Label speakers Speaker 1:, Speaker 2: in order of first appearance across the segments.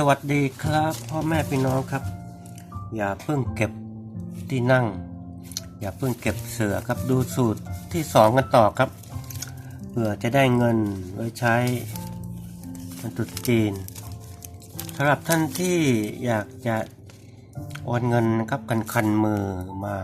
Speaker 1: สวัสดีครับพ่อแม่พี่น้องครับ อย่าเพิ่งเก็บที่นั่ง อย่าเพิ่งเก็บเสือครับดูสูตรที่สองกันต่อครับเพื่อจะได้เงินไว้ใช้วันตรุษจีนสำหรับท่านที่อยากจะโอนเงินนะครับกันคันมือมา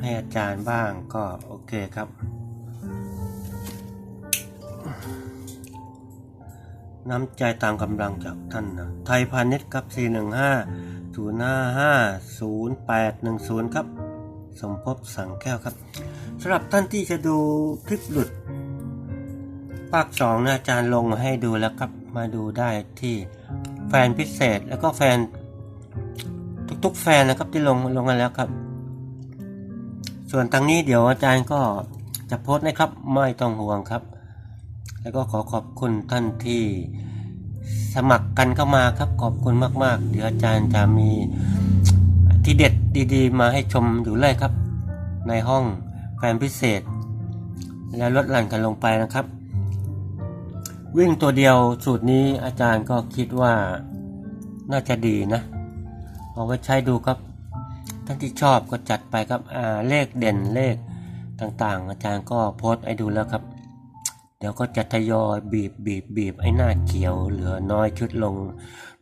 Speaker 1: ให้อาจารย์บ้างก็โอเคครับ น้ำใจตามกำลังจากท่านนะไทยพาณิชย์ครับ 415 055 0810 ครับ สมภพสังแก้วครับสำหรับท่านที่จะดูคลิปหลุด ภาคสองนะอาจารย์ลงให้ดูแล้วครับ มาดูได้ที่แฟนพิเศษแล้วก็แฟน ทุกๆแฟนนะครับที่ลงลงกันแล้วครับ ส่วนทางนี้เดี๋ยวอาจารย์ก็จะโพสต์นะครับ ไม่ต้องห่วงครับ แล้วก็ขอขอบคุณท่านที่สมัครกันเข้ามาครับขอบคุณมาก ๆ เดี๋ยวอาจารย์จะมีที่เด็ดดีๆ มาให้ชมอยู่เลยครับ ในห้องแฟนพิเศษ แล้วลดหลั่นกันลงไปนะครับ วิ่งตัวเดียวสูตรนี้อาจารย์ก็คิดว่าน่าจะดีนะเอาไว้ใช้ดูครับ ท่านที่ชอบก็จัดไปครับเลขเด่นเลขต่างๆ อาจารย์ก็โพสต์ให้ดูแล้วครับ เดี๋ยวก็จะทยอยบีบบีบบีบไอ้หน้าเขียวเหลือน้อยชุดลง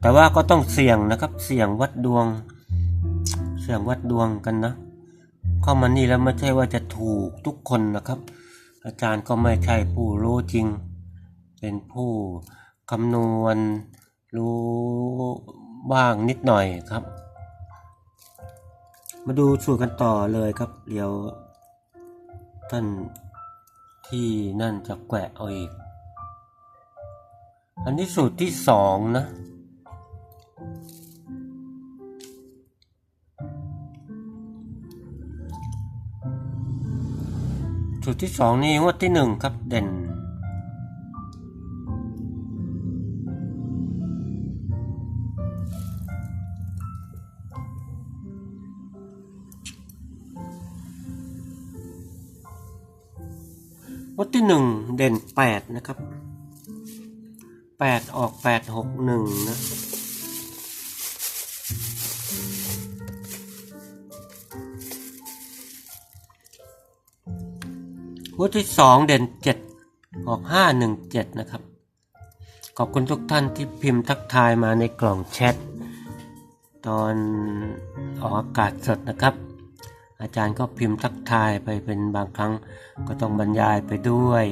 Speaker 1: แต่ว่าก็ต้องเสี่ยงนะครับ เสี่ยงวัดดวง เสี่ยงวัดดวงกันนะเข้ามานี่แล้วไม่ใช่ว่าจะถูกทุกคนนะครับ อาจารย์ก็ไม่ใช่ผู้รู้จริง เป็นผู้คำนวณรู้บ้างนิดหน่อยครับ มาดูสูตรกันต่อเลยครับ เดี๋ยวท่าน ที่นั่นจะแกะเอาอีก อันนี้สูตรที่สองนะ สูตรที่สองนี่งวดที่หนึ่งครับเด่น วัดที่หนึ่งเด่นแปดนะครับแปดออกแปดหกหนึ่งนะวัดที่สองเด่นเจ็ดออกห้าหนึ่งเจ็ดนะครับ ขอบคุณทุกท่านที่พิมพ์ทักทายมาในกล่องแชทตอนออกอากาศสดนะครับ อาจารย์ก็พิมพ์ทักทายไปเป็นบางครั้ง ก็ต้องบรรยายไปด้วย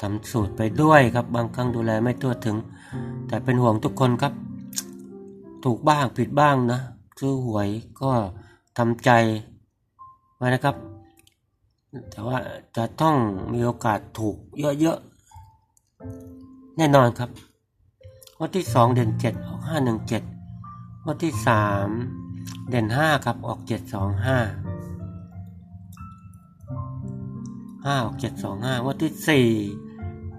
Speaker 1: ทำสูตรไปด้วยครับบางครั้งดูแลไม่ตัวถึง แต่เป็นห่วงทุกคนครับ ถูกบ้างผิดบ้างนะซื้อหวยก็ทำใจไว้นะครับ แต่ว่าจะต้องมีโอกาสถูกเยอะๆ แน่นอนครับวันที่ 2 เด่น 7 ออก 517วันที่ 3 เด่น 5 ครับออก 725 ห้าหกเจ็ดสองห้าวันที่สี่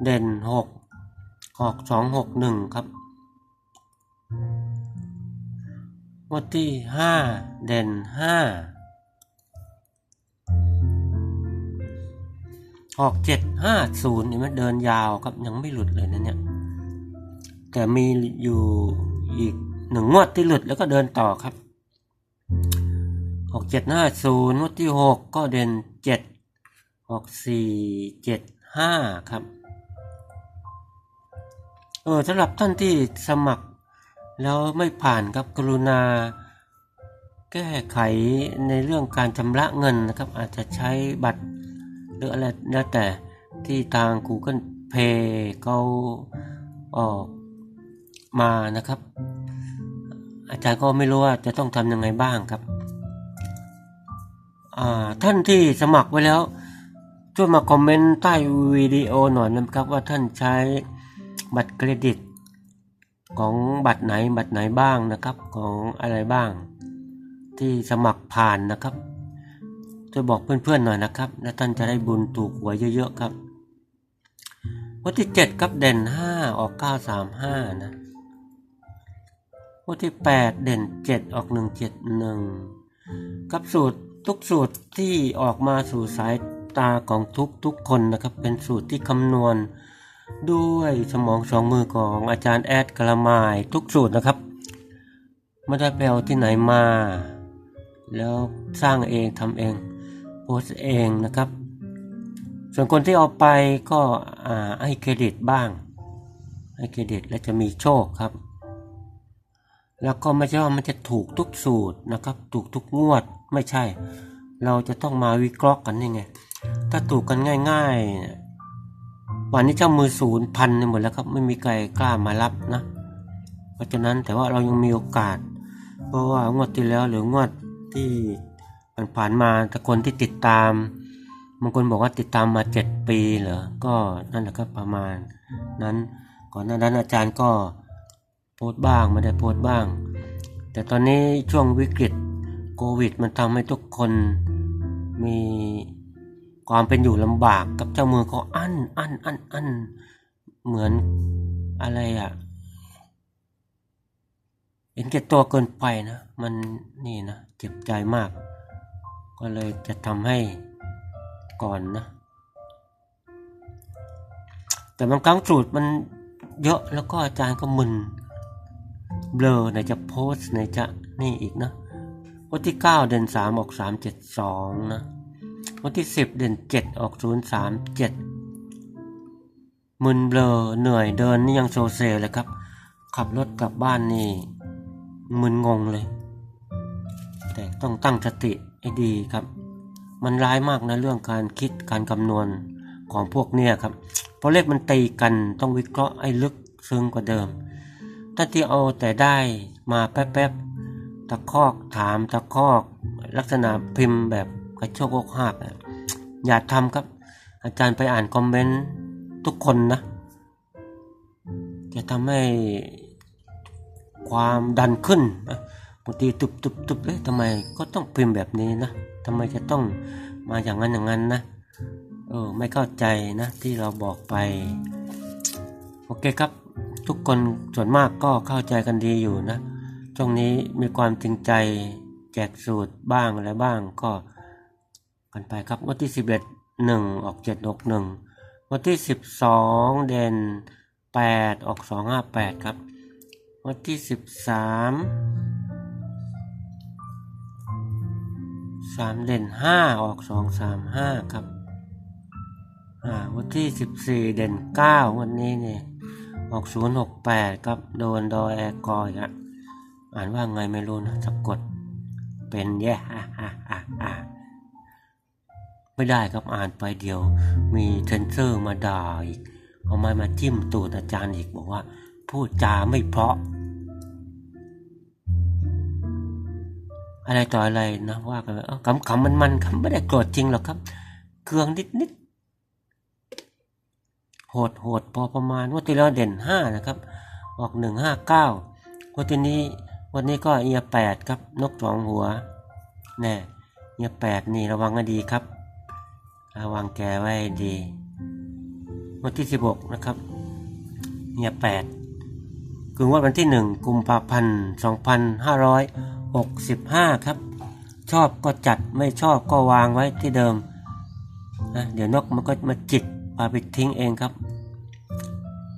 Speaker 1: เด่นหกออกสองหกหนึ่งครับวันที่ห้าเด่นห้าออกเจ็ดห้าศูนย์เนี่มันเดินยาวครับยังไม่หลุดเลยนะเนี่ยแต่มีอยู่อีกหนึ่งงวดที่หลุดแล้วก็เดินต่อครับออกเจ็ดห้าศูนย์งวดที่หกก็เด่นเจ็ด ออกสี่เจ็ดห้าครับ เออสำหรับท่านที่สมัคร แล้วไม่ผ่านครับกรุณา แก้ไขในเรื่องการชำระเงินนะครับ อาจจะใช้บัตรหรืออะไรแล้วแต่ที่ทาง Google Pay เขาออกมานะครับ อาจารย์ก็ไม่รู้ว่าจะต้องทำยังไงบ้างครับท่านที่สมัครไว้แล้ว ช่วยมาคอมเมนต์ใต้วิดีโอหน่อยนะครับว่าท่านใช้บัตรเครดิต ของบัตรไหนบัตรไหนบ้างนะครับของอะไรบ้าง ที่สมัครผ่านนะครับช่วยบอกเพื่อนๆหน่อยนะครับและท่านจะได้บุญถูกหวยเยอะๆครับวันที่เจ็ดครับเด่นห้าออกเก้าสามห้านะวันที่แปดเด่นเจ็ดออกหนึ่งเจ็ดหนึ่งครับสูตรทุกสูตรที่ออกมาสู่สาย ตาของทุกทุกคนนะครับ เป็นสูตรที่คำนวณ ด้วยสมองสองมือของอาจารย์แอดกระมายทุกสูตรนะครับไม่ได้ไปเอาที่ไหนมา แล้วสร้างเองทำเองโพสเองนะครับ ส่วนคนที่เอาไปก็อ่าให้เครดิตบ้าง ให้เครดิตและจะมีโชคครับ แล้วก็ไม่ใช่ว่ามันจะถูกทุกสูตรนะครับ ถูกทุกงวดไม่ใช่เราจะต้องมาวิเคราะห์กันนี่ไง ถ้าถูกกันง่ายๆวันนี้เจ้ามือศูนย์พันหมดแล้วครับ ไม่มีใครกล้ามารับนะ เพราะฉะนั้นแต่ว่าเรายังมีโอกาส เพราะว่างวดที่แล้วหรืองวดที่ผ่านมาแต่คนที่ติดตามบางคนบอกว่าติดตามมาเจ็ดปีเหรอ ก็นั่นแหละครับประมาณ นั้นก่อนหน้านั้นอาจารย์ก็โพสต์บ้างไม่ได้โพสต์บ้าง แต่ตอนนี้ช่วงวิกฤตโควิด มันทำให้ทุกคนมี ความเป็นอยู่ลำบากกับเจ้ามือเขาอั้นอั้นอั้นอั้นเหมือนอะไรอะเห็นแก่ตัวเกินไปนะ มันนี่นะเจ็บใจมาก ก็เลยจะทำให้ก่อนนะ แต่บางครั้งสูตรมันเยอะแล้วก็อาจารย์ก็มึนเบลอไหนจะโพสต์ไหนจะนี่อีกนะวันที่ 9 เดือน3ออก372 นะ วันที่ 10 เดือน 7 ออก 037มึนเบลอเหนื่อยเดินนี่ยังโซเซเลยครับ ขับรถกลับบ้านนี่มึนงงเลย แต่ต้องตั้งสติให้ดีครับ มันร้ายมากนะเรื่องการคิดการคำนวณของพวกเนี่ยครับเพราะเลขมันตีกันต้องวิเคราะห์ให้ลึกซึ้งกว่าเดิม ถ้าที่เอาแต่ได้มาแป๊บๆตะคอกถามตะคอก ลักษณะพิมพ์แบบ กระโชกอกหักอย่าทำครับ อาจารย์ไปอ่านคอมเมนต์ทุกคนนะ จะทำให้ความดันขึ้นนะบางทีตุบตุบตุบเอ๊ะทำไมก็ต้องพิมพ์แบบนี้นะทำไมจะต้องมาอย่างนั้นอย่างนั้นนะเออไม่เข้าใจนะที่เราบอกไป โอเคครับ ทุกคนส่วนมากก็เข้าใจกันดีอยู่นะช่วงนี้มีความจริงใจแจกสูตรบ้างอะไรบ้างก็ กันไปครับวันที่สิบเอ็ดหนึ่งออกเจ็ดหกหนึ่งวันที่สิบสองเดือนแปดออกสองห้าแปดครับวันที่สิบสามสามเด่นห้าออกสองสามห้าครับอ่าวันที่สิบสี่เด่นเก้าวันนี้เนี่ยออกศูนย์หกแปดครับโดนดอแอร์กอยอะอ่านว่าไงไม่รู้นะสะกดเป็นแย่ฮ่าฮ่าฮ่า ไม่ได้ครับอ่านไปเดียว มีเทนเซอร์มาด่าอีก เอาไม้มาจิ้มตูดอาจารย์อีกบอกว่า พูดจาไม่เพราะ อะไรต่ออะไรนะว่ากันเอ้าขำขำมันมันๆครับไม่ได้โกรธจริงหรอกครับ เครื่องนิดนิดๆโหดโหดพอประมาณว่าที่แล้วเด่นห้านะครับออกหนึ่งห้าเก้าวันที่นี้วันนี้ก็เอียแปดครับนกสองหัวแน่เอียแปดนี่ระวังให้ดีครับ ระวังแกไว้ดีวันที่สิบหกนะครับเอียแปดคืองวดวันที่หนึ่งกุมภาพันธ์สองพันห้าร้อยหกสิบห้าครับ ชอบก็จัดไม่ชอบก็วางไว้ที่เดิมนะเดี๋ยวนกมันก็มาจิกพาไปทิ้งเองครับ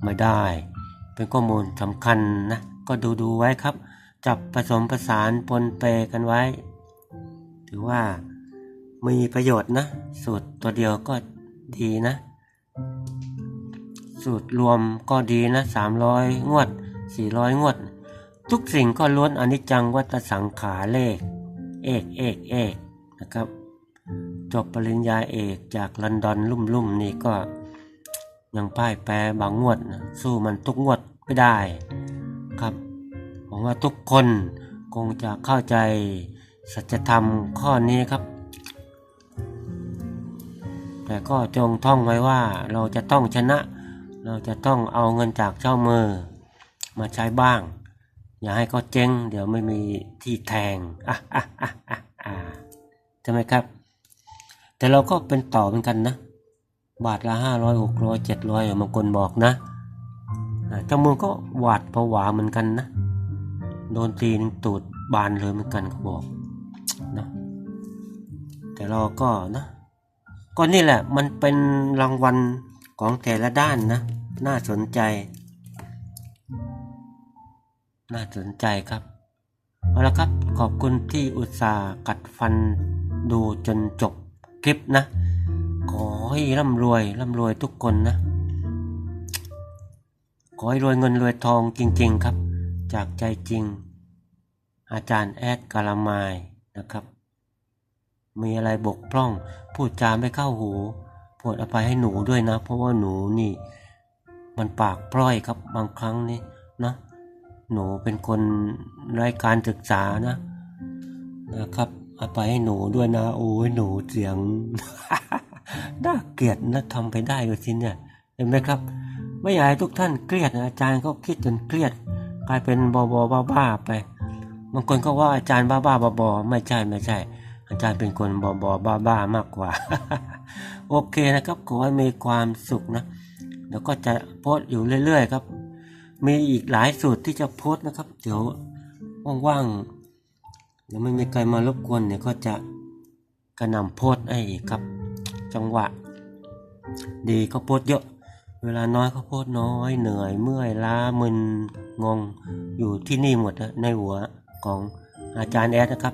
Speaker 1: ไม่ได้ เป็นข้อมูลสำคัญนะ ก็ดูดูไว้ครับ จับผสมผสานปนเปกันไว้ ถือว่า มีประโยชน์นะ สูตรตัวเดียวก็ดีนะ สูตรรวมก็ดีนะสามร้อยงวดสี่ร้อยงวด ทุกสิ่งก็ล้วนอนิจจังวัฏสังขาเลข เอกเอกเอกนะครับ จบปริญญาเอกจากลอนดอนลุ่มลุ่มๆนี่ก็ยังพ่ายแพ้บางงวดนะสู้มันทุกงวดไม่ได้ครับผมว่าทุกคนคงจะเข้าใจสัจธรรมข้อนี้ครับ แต่ก็จงท่องไว้ว่าเราจะต้องชนะ เราจะต้องเอาเงินจากเจ้ามือมาใช้บ้าง อย่าให้เขาเจ๊ง เดี๋ยวไม่มีที่แทงอะอะอะอะอะใช่ไหมครับ แต่เราก็เป็นต่อเหมือนกันนะ บาทละห้าร้อยหกร้อยเจ็ดร้อยบางคนบอกนะเจ้ามือก็หวาดผวาเหมือนกันนะ โดนตีหนึงตูดบานเลยเหมือนกันเขาบอกนะแต่เราก็นะ ก็นี่แหละมันเป็นรางวัลของแต่ละด้านนะ น่าสนใจ น่าสนใจครับ เอาละครับขอบคุณที่อุตส่าห์กัดฟันดูจนจบคลิปนะ ขอให้ร่ำรวยร่ำรวยทุกคนนะ ขอให้รวยเงินรวยทองจริง ๆ ครับ จากใจจริง อาจารย์แอดกาลามายนะครับ มีอะไรบกพร่อง พูดจาไม่เข้าหูโปรดอภัยให้หนูด้วยนะ เพราะว่าหนูนี่ มันปากพร่อยครับบางครั้งนี่นะหนูเป็นคนไร้การศึกษานะ นะครับอภัยให้หนูด้วยนะ โอ้ยหนูเสียงน่าเกลียดนะทำไปได้ดูสิเนี่ยเห็นไหมครับ ไม่อยากให้ทุกท่านเครียดนะอาจารย์ก็คิดจนเครียด กลายเป็นบอบอบ้าบ้าๆไปบางคนก็ว่าอาจารย์บ้าบ้าบอบอไม่ใช่ไม่ใช่ อาจารย์เป็นคนบอบอบ้าบ้ามากกว่า โอเคนะครับขอให้มีความสุขนะเดี๋ยวก็จะโพสอยู่เรื่อย ๆ ครับ มีอีกหลายสูตรที่จะโพสนะครับ เดี๋ยวว่างๆเดี๋ยวไม่มีใครมารบกวนเดี๋ยก็จะกระนำโพสต์ให้อีกครับ จังหวะ ดีก็โพสเยอะ เวลาน้อยก็โพสน้อย เหนื่อยเมื่อยล้ามึนงงอยู่ที่นี่หมดนะในหัวของอาจารย์แอดนะครับ